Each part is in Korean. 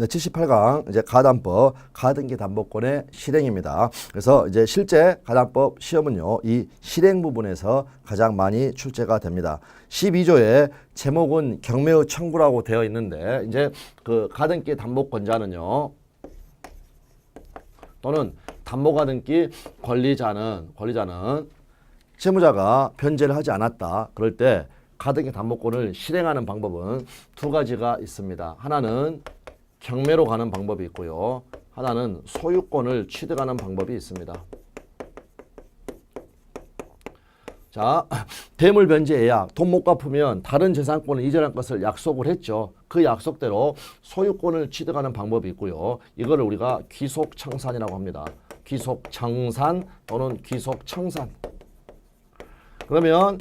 네, 78강 이제 가담법 가등기 담보권의 실행입니다. 그래서 이제 실제 가담법 시험은요. 이 실행 부분에서 가장 많이 출제가 됩니다. 12조의 제목은 경매의 청구라고 되어 있는데 이제 그 가등기 담보권자는요. 또는 담보가등기 권리자는 권리자는 채무자가 변제를 하지 않았다. 그럴 때 가등기 담보권을 실행하는 방법은 두 가지가 있습니다. 하나는 경매로 가는 방법이 있고요. 하나는 소유권을 취득하는 방법이 있습니다. 자, 대물 변제 예약, 돈 못 갚으면 다른 재산권을 이전할 것을 약속을 했죠. 그 약속대로 소유권을 취득하는 방법이 있고요. 이거를 우리가 귀속 청산이라고 합니다. 귀속 청산 또는 귀속 청산. 그러면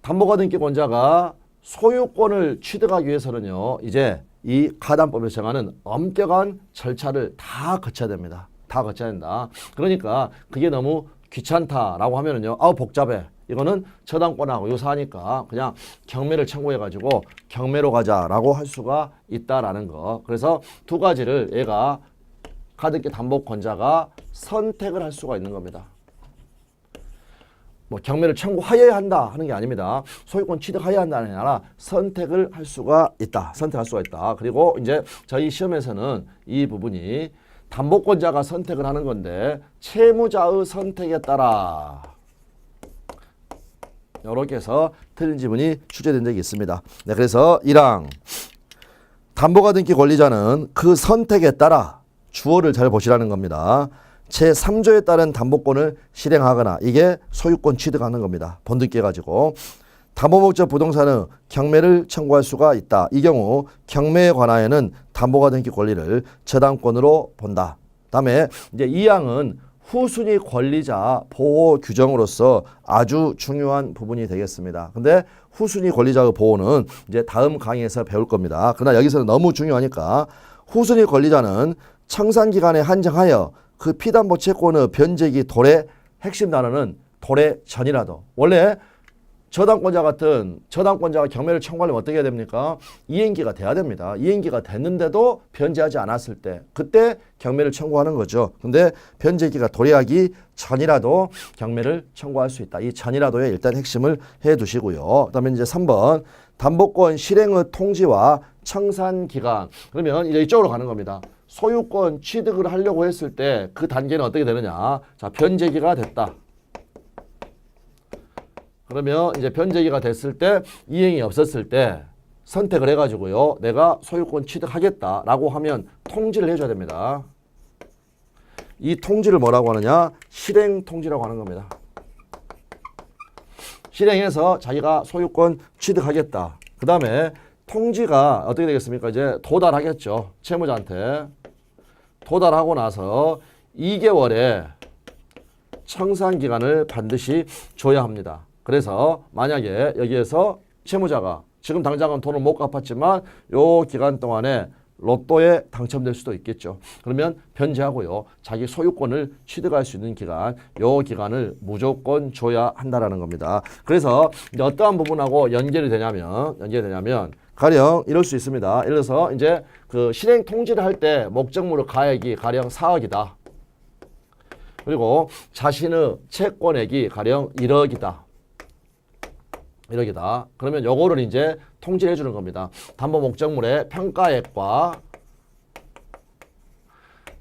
담보가등기 권자가 소유권을 취득하기 위해서는요. 이제 이 가담법에서 정하는 엄격한 절차를 다 거쳐야 됩니다. 다 거쳐야 된다. 그러니까 그게 너무 귀찮다라고 하면은요. 아우 복잡해. 이거는 저당권하고 유사하니까 그냥 경매를 청구해가지고 경매로 가자라고 할 수가 있다라는 거. 그래서 두 가지를 얘가 가등기 담보권자가 선택을 할 수가 있는 겁니다. 뭐 경매를 청구하여야 한다 하는 게 아닙니다. 소유권 취득하여야 한다는 게 아니라 선택을 할 수가 있다. 선택할 수가 있다. 그리고 이제 저희 시험에서는 이 부분이 담보권자가 선택을 하는 건데 채무자의 선택에 따라 이렇게 해서 틀린 지문이 출제된 적이 있습니다. 네, 그래서 1항 담보가 등기 권리자는 그 선택에 따라 주어를 잘 보시라는 겁니다. 제3조에 따른 담보권을 실행하거나 이게 소유권 취득하는 겁니다. 번득기 가지고 담보목적 부동산은 경매를 청구할 수가 있다. 이 경우 경매에 관하여는 담보가 등기 권리를 저당권으로 본다. 다음에 이제 이 항은 후순위 권리자 보호 규정으로서 아주 중요한 부분이 되겠습니다. 근데 후순위 권리자의 보호는 이제 다음 강의에서 배울 겁니다. 그러나 여기서는 너무 중요하니까 후순위 권리자는 청산 기간에 한정하여 그 피담보 채권의 변제기 도래 핵심 단어는 도래 전이라도 원래 저당권자 같은 저당권자가 경매를 청구하려면 어떻게 해야 됩니까? 이행기가 돼야 됩니다. 이행기가 됐는데도 변제하지 않았을 때 그때 경매를 청구하는 거죠. 근데 변제기가 도래하기 전이라도 경매를 청구할 수 있다. 이 전이라도의 일단 핵심을 해 두시고요. 그다음에 이제 3번 담보권 실행의 통지와 청산 기간. 그러면 이제 이쪽으로 가는 겁니다. 소유권 취득을 하려고 했을 때 그 단계는 어떻게 되느냐? 자, 변제기가 됐다. 그러면 이제 변제기가 됐을 때 이행이 없었을 때 선택을 해가지고요. 내가 소유권 취득하겠다라고 하면 통지를 해줘야 됩니다. 이 통지를 뭐라고 하느냐? 실행 통지라고 하는 겁니다. 실행해서 자기가 소유권 취득하겠다. 그 다음에 통지가 어떻게 되겠습니까? 이제 도달하겠죠. 채무자한테. 도달하고 나서 2개월에 청산 기간을 반드시 줘야 합니다. 그래서 만약에 여기에서 채무자가 지금 당장은 돈을 못 갚았지만 요 기간 동안에 로또에 당첨될 수도 있겠죠. 그러면 변제하고요. 자기 소유권을 취득할 수 있는 기간, 요 기간을 무조건 줘야 한다라는 겁니다. 그래서 어떠한 부분하고 연결이 되냐면 연결이 되냐면 가령 이럴 수 있습니다. 예를 들어서 이제 그 실행 통지를 할 때 목적물의 가액이 가령 4억이다. 그리고 자신의 채권액이 가령 1억이다. 1억이다. 그러면 요거를 이제 통지해 주는 겁니다. 담보 목적물의 평가액과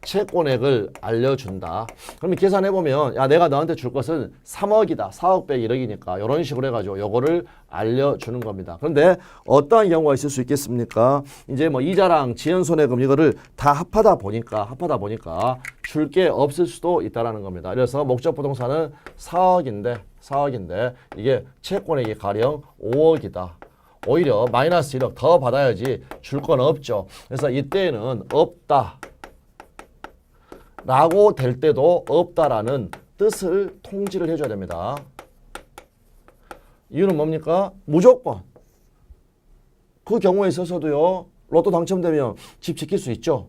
채권액을 알려준다. 그러면 계산해보면, 야, 내가 너한테 줄 것은 3억이다. 4억 빼기 1억이니까. 이런 식으로 해가지고 요거를 알려주는 겁니다. 그런데 어떠한 경우가 있을 수 있겠습니까? 이제 뭐 이자랑 지연손해금 이거를 다 합하다 보니까, 합하다 보니까 줄 게 없을 수도 있다라는 겁니다. 그래서 목적 부동산은 4억인데, 4억인데, 이게 채권액이 가령 5억이다. 오히려 마이너스 1억 더 받아야지 줄 건 없죠. 그래서 이때는 없다. 라고 될 때도 없다라는 뜻을 통지를 해줘야 됩니다. 이유는 뭡니까? 무조건. 그 경우에 있어서도요, 로또 당첨되면 집 지킬 수 있죠.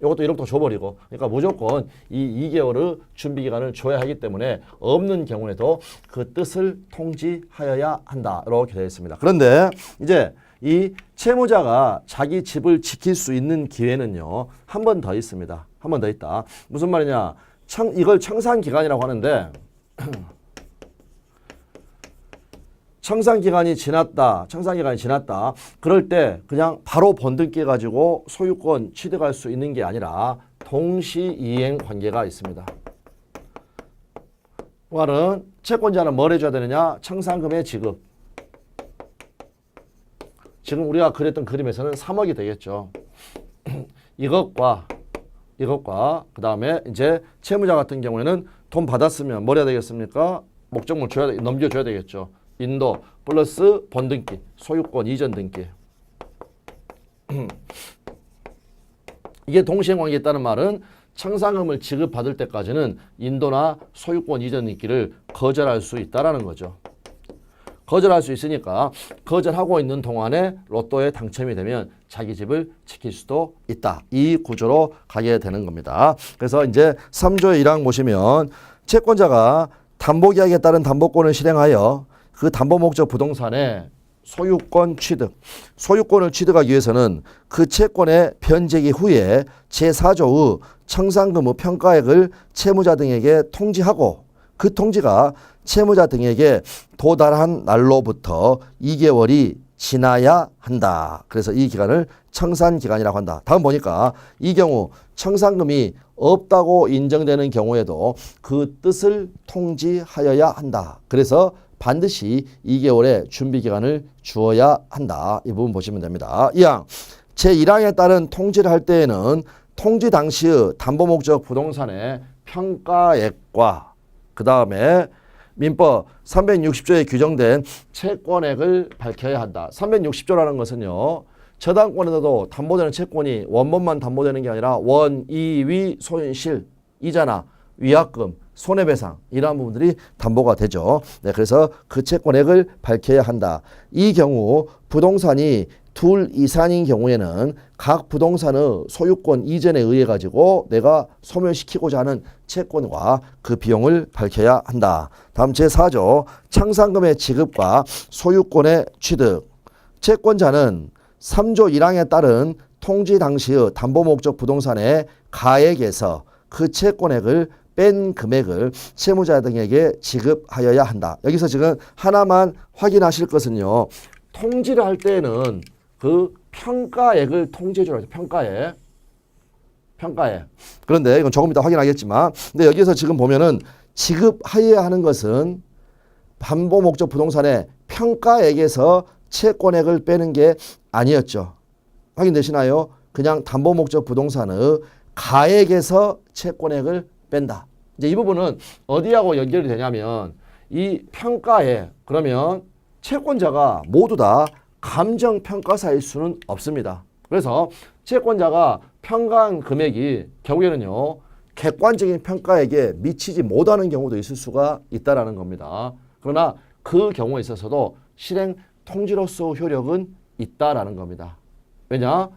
이것도 1억도 줘버리고 그러니까 무조건 이 2개월의 준비 기간을 줘야 하기 때문에 없는 경우에도 그 뜻을 통지하여야 한다 이렇게 되어 있습니다. 그런데 이제 이 채무자가 자기 집을 지킬 수 있는 기회는요 한 번 더 있습니다. 한 번 더 있다. 무슨 말이냐? 청, 이걸 청산 기간이라고 하는데 청산 기간이 지났다. 청산 기간이 지났다. 그럴 때 그냥 바로 번등기 가지고 소유권 취득할 수 있는 게 아니라 동시 이행 관계가 있습니다. 말은 채권자는 뭘 해줘야 되느냐? 청산금의 지급. 지금 우리가 그렸던 그림에서는 3억이 되겠죠. 이것과 이것과 그 다음에 이제 채무자 같은 경우에는 돈 받았으면 뭘 해야 되겠습니까? 목적물 줘야 돼- 넘겨줘야 되겠죠. 인도 플러스 번등기 소유권 이전 등기 이게 동시행 관계에 있다는 말은 청산금을 지급받을 때까지는 인도나 소유권 이전 등기를 거절할 수 있다라는 거죠. 거절할 수 있으니까 거절하고 있는 동안에 로또에 당첨이 되면 자기 집을 지킬 수도 있다. 이 구조로 가게 되는 겁니다. 그래서 이제 3조의 1항 보시면 채권자가 담보계약에 따른 담보권을 실행하여 그 담보 목적 부동산의 소유권 취득, 소유권을 취득하기 위해서는 그 채권의 변제기 후에 제4조의 청산금 의 평가액을 채무자 등에게 통지하고 그 통지가 채무자 등에게 도달한 날로부터 2개월이 지나야 한다. 그래서 이 기간을 청산 기간이라고 한다. 다음 보니까 이 경우 청산금이 없다고 인정되는 경우에도 그 뜻을 통지하여야 한다. 그래서 반드시 2개월의 준비 기간을 주어야 한다. 이 부분 보시면 됩니다. 이항 제1항에 따른 통지를 할 때에는 통지 당시의 담보 목적 부동산의 평가액과 그 다음에 민법 360조에 규정된 채권액을 밝혀야 한다. 360조라는 것은요. 저당권에서도 담보되는 채권이 원본만 담보되는 게 아니라 원, 이, 위, 손실, 이자나 위약금, 손해배상 이러한 부분들이 담보가 되죠. 네, 그래서 그 채권액을 밝혀야 한다. 이 경우 부동산이 둘 이상인 경우에는 각 부동산의 소유권 이전에 의해 가지고 내가 소멸시키고자 하는 채권과 그 비용을 밝혀야 한다. 다음 제4조 창산금의 지급과 소유권의 취득. 채권자는 3조 1항에 따른 통지 당시의 담보 목적 부동산의 가액에서 그 채권액을 뺀 금액을 채무자 등에게 지급하여야 한다. 여기서 지금 하나만 확인하실 것은요. 통지를 할 때는 그 평가액을 통지해 주라 평가액. 평가액. 그런데 이건 조금 이따 확인하겠지만 근데 여기서 지금 보면은 지급하여야 하는 것은 담보 목적 부동산의 평가액에서 채권액을 빼는 게 아니었죠. 확인되시나요? 그냥 담보 목적 부동산의 가액에서 채권액을 뺀다. 이제 이 부분은 어디하고 연결이 되냐면 이 평가에 그러면 채권자가 모두 다 감정 평가사일 수는 없습니다. 그래서 채권자가 평가한 금액이 결국에는요 객관적인 평가에게 미치지 못하는 경우도 있을 수가 있다라는 겁니다. 그러나 그 경우에 있어서도 실행 통지로서 효력은 있다라는 겁니다. 왜냐?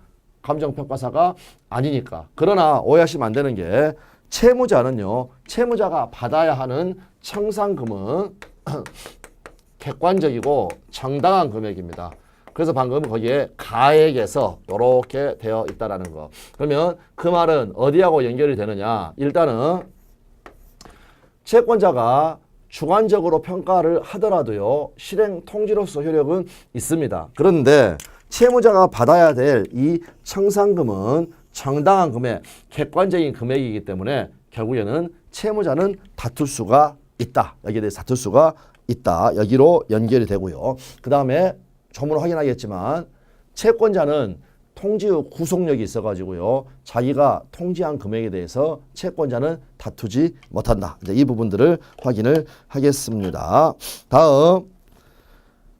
감정평가사가 아니니까. 그러나 오해하시면 안 되는 게 채무자는요. 채무자가 받아야 하는 청산금은 객관적이고 정당한 금액입니다. 그래서 방금 거기에 가액에서 이렇게 되어 있다라는 거. 그러면 그 말은 어디하고 연결이 되느냐? 일단은 채권자가 주관적으로 평가를 하더라도요 실행 통지로서 효력은 있습니다. 그런데 채무자가 받아야 될 이 청산금은 정당한 금액, 객관적인 금액이기 때문에 결국에는 채무자는 다툴 수가 있다. 여기에 대해서 다툴 수가 있다. 여기로 연결이 되고요. 그 다음에 조문을 확인하겠지만 채권자는 통지 의 구속력이 있어가지고요. 자기가 통지한 금액에 대해서 채권자는 다투지 못한다. 이제 이 부분들을 확인을 하겠습니다. 다음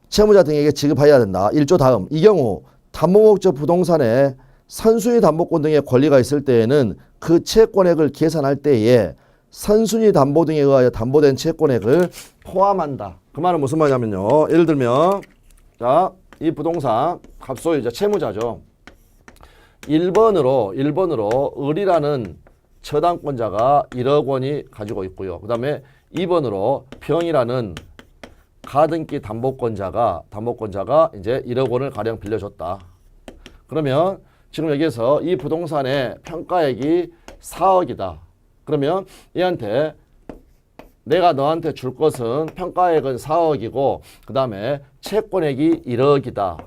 채무자 등에게 지급해야 된다. 1조 다음 이 경우 담보목적 부동산에 선순위 담보권 등의 권리가 있을 때에는 그 채권액을 계산할 때에 선순위 담보 등에 의하여 담보된 채권액을 포함한다. 그 말은 무슨 말이냐면요. 예를 들면 자, 이 부동산 이제 채무자죠. 1번으로 1번으로 을이라는 저당권자가 1억 원이 가지고 있고요. 그 다음에 2번으로 병이라는 가등기 담보권자가 담보권자가 이제 1억 원을 가량 빌려줬다. 그러면 지금 여기에서 이 부동산의 평가액이 4억이다. 그러면 얘한테 내가 너한테 줄 것은 평가액은 4억이고 그 다음에 채권액이 1억이다.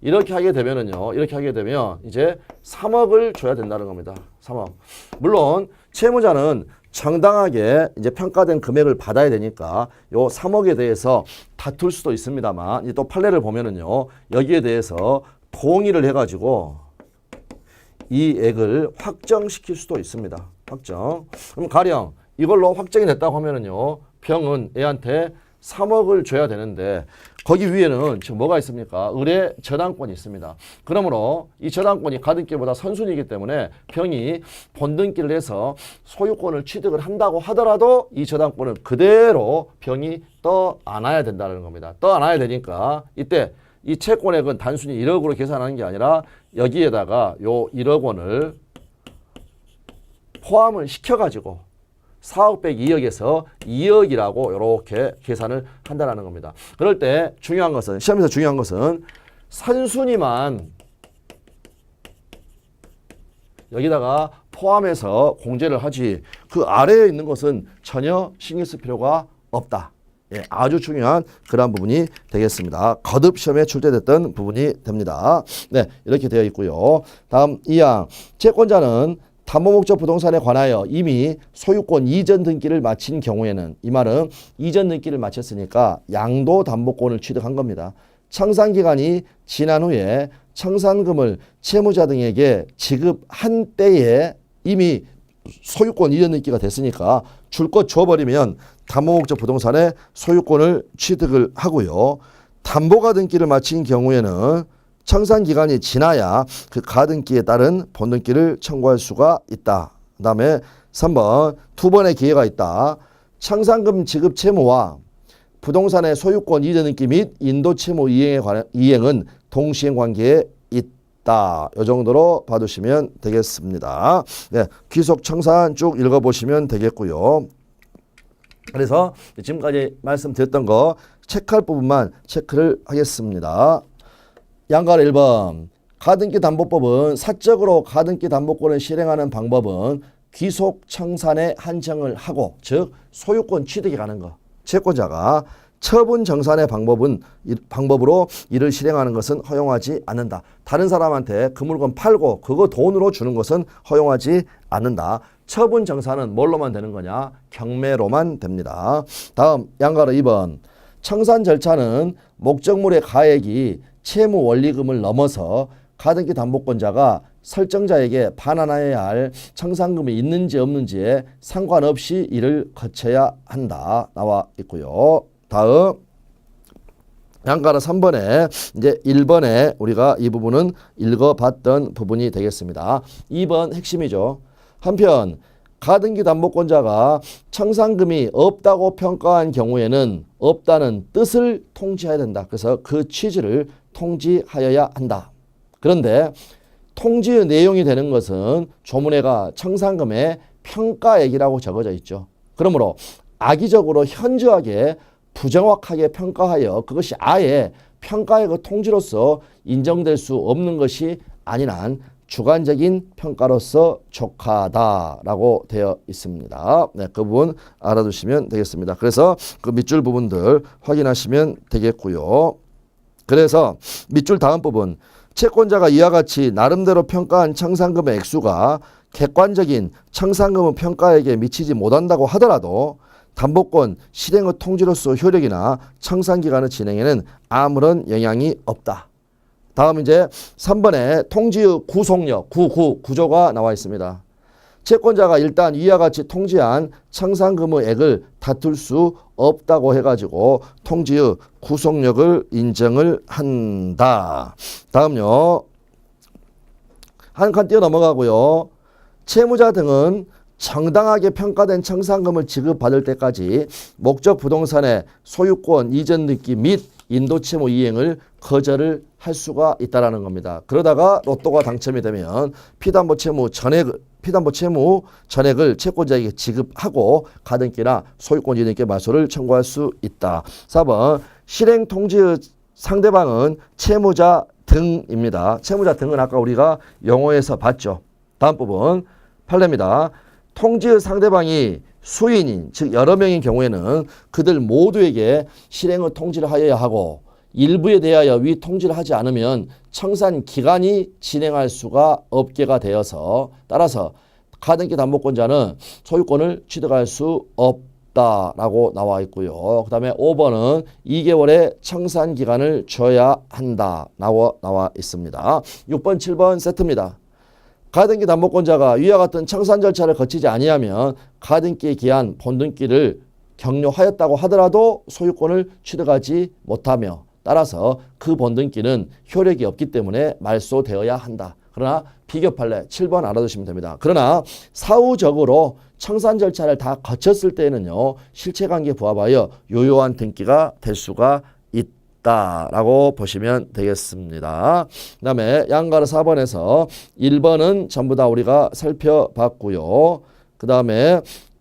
이렇게 하게 되면은요. 이렇게 하게 되면 이제 3억을 줘야 된다는 겁니다. 3억. 물론 채무자는 정당하게 이제 평가된 금액을 받아야 되니까 요 3억에 대해서 다툴 수도 있습니다만 이또 판례를 보면은요. 여기에 대해서 동의를 해 가지고 이 액을 확정시킬 수도 있습니다. 확정. 그럼 가령 이걸로 확정이 됐다고 하면은요. 병은 애한테 3억을 줘야 되는데 거기 위에는 지금 뭐가 있습니까? 을의 저당권이 있습니다. 그러므로 이 저당권이 가등기보다 선순위이기 때문에 병이 본등기를 해서 소유권을 취득을 한다고 하더라도 이 저당권은 그대로 병이 떠 안아야 된다는 겁니다. 떠 안아야 되니까 이때 이 채권액은 단순히 1억으로 계산하는 게 아니라 여기에다가 요 1억 원을 포함을 시켜가지고 4억 빼기 2억에서 2억이라고 이렇게 계산을 한다는 겁니다. 그럴 때 중요한 것은 시험에서 중요한 것은 선순위만 여기다가 포함해서 공제를 하지 그 아래에 있는 것은 전혀 신경 쓸 필요가 없다. 예, 아주 중요한 그러한 부분이 되겠습니다. 거듭 시험에 출제됐던 부분이 됩니다. 네, 이렇게 되어 있고요. 다음 2항 채권자는 담보 목적 부동산에 관하여 이미 소유권 이전 등기를 마친 경우에는 이 말은 이전 등기를 마쳤으니까 양도 담보권을 취득한 겁니다. 청산 기간이 지난 후에 청산금을 채무자 등에게 지급한 때에 이미 소유권 이전 등기가 됐으니까 줄 것 줘버리면 담보 목적 부동산의 소유권을 취득을 하고요. 담보 가 등기를 마친 경우에는 청산 기간이 지나야 그 가등기에 따른 본등기를 청구할 수가 있다. 그 다음에 3번 두 번의 기회가 있다. 청산금 지급 채무와 부동산의 소유권 이전 등기 및 인도 채무 이행에 관한 이행은 동시행 관계에 있다. 이 정도로 봐두시면 되겠습니다. 네, 귀속 청산 쭉 읽어보시면 되겠고요. 그래서 지금까지 말씀드렸던 거 체크할 부분만 체크를 하겠습니다. 양가로 1번 가등기 담보법은 사적으로 가등기 담보권을 실행하는 방법은 귀속 청산에 한정을 하고 즉 소유권 취득에 가는 거 채권자가 처분 정산의 방법은 이- 방법으로 이를 실행하는 것은 허용하지 않는다. 다른 사람한테 그 물건 팔고 그거 돈으로 주는 것은 허용하지 않는다. 처분 정산은 뭘로만 되는 거냐? 경매로만 됩니다. 다음 양가로 2번 청산 절차는 목적물의 가액이 채무 원리금을 넘어서 가등기 담보권자가 설정자에게 반환해야 할 청산금이 있는지 없는지에 상관없이 이를 거쳐야 한다 나와 있고요. 다음 양가로 3번에 이제 1번에 우리가 이 부분은 읽어봤던 부분이 되겠습니다. 2번 핵심이죠. 한편 가등기 담보권자가 청산금이 없다고 평가한 경우에는 없다는 뜻을 통지해야 된다. 그래서 그 취지를 통지하여야 한다. 그런데 통지의 내용이 되는 것은 조문회가 청산금의 평가액이라고 적어져 있죠. 그러므로 악의적으로 현저하게 부정확하게 평가하여 그것이 아예 평가액의 통지로서 인정될 수 없는 것이 아닌 한 주관적인 평가로서 족하다라고 되어 있습니다. 네, 그 부분 알아두시면 되겠습니다. 그래서 그 밑줄 부분들 확인하시면 되겠고요. 그래서 밑줄 다음 부분 채권자가 이와 같이 나름대로 평가한 청산금의 액수가 객관적인 청산금의 평가액에 미치지 못한다고 하더라도 담보권 실행의 통지로서 효력이나 청산기간의 진행에는 아무런 영향이 없다. 다음 이제 3번에 통지의 구속력, 구구, 구조가 나와 있습니다. 채권자가 일단 위와 같이 통지한 청산금의 액을 다툴 수 없다고 해가지고 통지의 구속력을 인정을 한다. 다음요. 한 칸 뛰어 넘어가고요. 채무자 등은 정당하게 평가된 청산금을 지급받을 때까지 목적 부동산의 소유권 이전 등기 및 인도 채무 이행을 거절을 할 수가 있다라는 겁니다. 그러다가 로또가 당첨이 되면 피담보 채무 전액 피담보 채무 전액을 채권자에게 지급하고 가등기나 소유권 이전께 말소를 청구할 수 있다. 4번 실행 통지의 상대방은 채무자 등입니다. 채무자 등은 아까 우리가 영어에서 봤죠. 다음 부분 판례입니다. 통지의 상대방이 수인인 즉 여러 명인 경우에는 그들 모두에게 실행의 통지를 하여야 하고 일부에 대하여 위 통지를 하지 않으면 청산 기간이 진행할 수가 없게가 되어서 따라서 가등기 담보권자는 소유권을 취득할 수 없다라고 나와 있고요. 그다음에 5번은 2개월의 청산 기간을 줘야 한다 나와 나와 있습니다. 6번 7번 세트입니다. 가등기 담보권자가 위와 같은 청산 절차를 거치지 아니하면 가등기에 기한 본등기를 격려하였다고 하더라도 소유권을 취득하지 못하며 따라서 그 본등기는 효력이 없기 때문에 말소되어야 한다. 그러나 비교 판례 7번 알아두시면 됩니다. 그러나 사후적으로 청산 절차를 다 거쳤을 때에는요. 실체관계에 부합하여 유효한 등기가 될 수가 있다라고 보시면 되겠습니다. 그 다음에 양가르 4번에서 1번은 전부 다 우리가 살펴봤고요. 그 다음에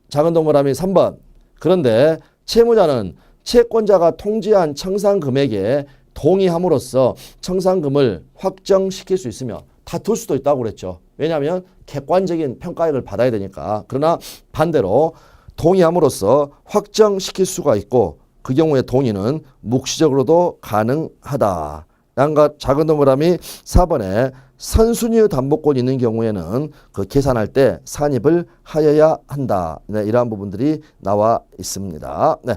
작은 동그라미 3번. 그런데 채무자는 채권자가 통지한 청산 금액에 동의함으로써 청산금을 확정시킬 수 있으며 다툴 수도 있다고 그랬죠. 왜냐하면 객관적인 평가액을 받아야 되니까. 그러나 반대로 동의함으로써 확정시킬 수가 있고 그 경우에 동의는 묵시적으로도 가능하다. 양가 작은 동그라미 4번에 선순위의 담보권이 있는 경우에는 그 계산할 때 산입을 하여야 한다. 네, 이러한 부분들이 나와 있습니다. 네,